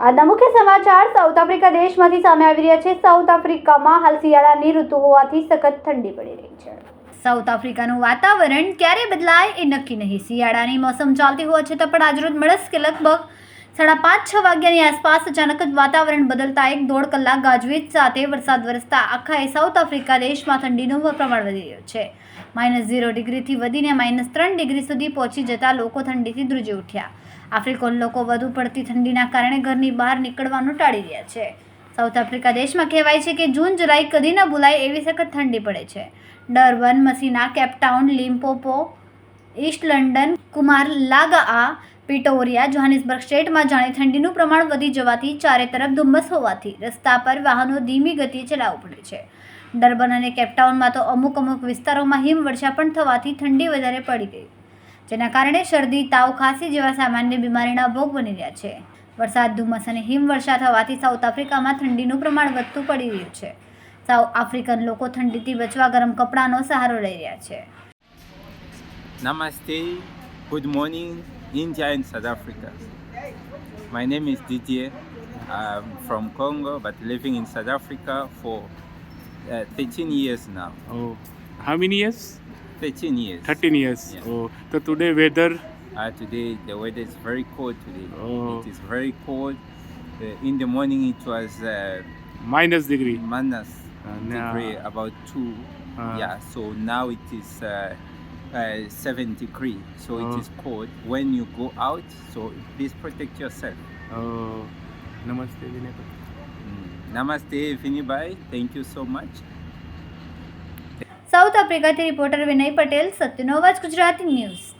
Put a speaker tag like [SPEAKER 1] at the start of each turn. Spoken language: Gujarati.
[SPEAKER 1] આજના મુખ્ય સમાચાર, સાઉથ આફ્રિકા દેશમાંથી સામે આવી રહ્યા છે. સાઉથ આફ્રિકામાં હાલ શિયાળાની ઋતુ હોવાથી સખત ઠંડી પડી રહી છે. સાઉથ આફ્રિકાનું વાતાવરણ ક્યારે બદલાય એ નક્કી નહીં. શિયાળાની મોસમ ચાલતી હોવા છતાં પણ આજરોજ મળસ કે લગભગ સાડા પાંચ છ વાગ્યાની આસપાસ અચાનક જ વાતાવરણ બદલતા એક દોઢ કલાક ગાજવીજ સાથે વરસાદ વરસતા આખા એ સાઉથ આફ્રિકા દેશમાં ઠંડીનું પ્રમાણ વધી રહ્યું છે. માઇનસ ઝીરો ડિગ્રીથી વધીને માઇનસ ત્રણ ડિગ્રી સુધી પહોંચી જતા લોકો ઠંડીથી ધ્રુજી ઉઠ્યા. આફ્રિકન લોકો વધુ પડતી ઠંડીના કારણે ઘરની બહાર નીકળવાનું ટાળી રહ્યા છે. સાઉથ આફ્રિકા દેશમાં કહેવાય છે કે જૂન, જુલાઈ કદી ન ભૂલાય એવી સખત ઠંડી પડે છે. Durban, મસીના Cape Town Limpopo, East London, Kumar લાગા પિટોરિયા જોહાનિસબર્ગ સ્ટેટમાં જાણે ઠંડીનું પ્રમાણ વધી જવાથી ચારે તરફ ધુમ્મસ હોવાથી રસ્તા પર વાહનો ધીમી ગતિએ ચલાવવું પડે છે. ડરબન અને કેપટાઉનમાં તો અમુક અમુક વિસ્તારોમાં હિમવર્ષા પણ થવાથી ઠંડી વધારે પડી ગઈ. જેના કારણે શરદી તાવ ખાંસી જેવા સામાન્ય બીમારીના ભોગ બની રહ્યા છે વરસાદ ધુમ્મસ અને હિમવર્ષા થવાથી સાઉથ આફ્રિકામાં ઠંડીનું પ્રમાણ વધતું પડી રહ્યું છે સાઉથ આફ્રિકન લોકો ઠંડીથી બચવા ગરમ કપડાનો સહારો લઈ રહ્યા છે
[SPEAKER 2] Namaste, good morning, India and South Africa. My name is Didier. I'm from Congo but living in South Africa for uh, 13 years now.
[SPEAKER 3] Oh, how many years?
[SPEAKER 2] 13 years.
[SPEAKER 3] 13 years.
[SPEAKER 2] Yeah.
[SPEAKER 3] Oh, so today weather.
[SPEAKER 2] Uh, today the weather is very cold today.
[SPEAKER 3] Oh.
[SPEAKER 2] It is very cold. Uh, in the morning it was uh,
[SPEAKER 3] minus degree.
[SPEAKER 2] minus
[SPEAKER 3] Uh,
[SPEAKER 2] degree, about 2.
[SPEAKER 3] Uh,
[SPEAKER 2] yeah, so now it is uh, uh, 7 degree. So
[SPEAKER 3] Oh.
[SPEAKER 2] it is cold. When you go out, so please protect yourself.
[SPEAKER 3] Oh, namaste Vinay.
[SPEAKER 2] Mm. Namaste, Vinibai. Thank you so much.
[SPEAKER 1] South આફ્રિકાથી reporter Vinay Patel સત્યનો અવાજ ગુજરાતી ન્યૂઝ.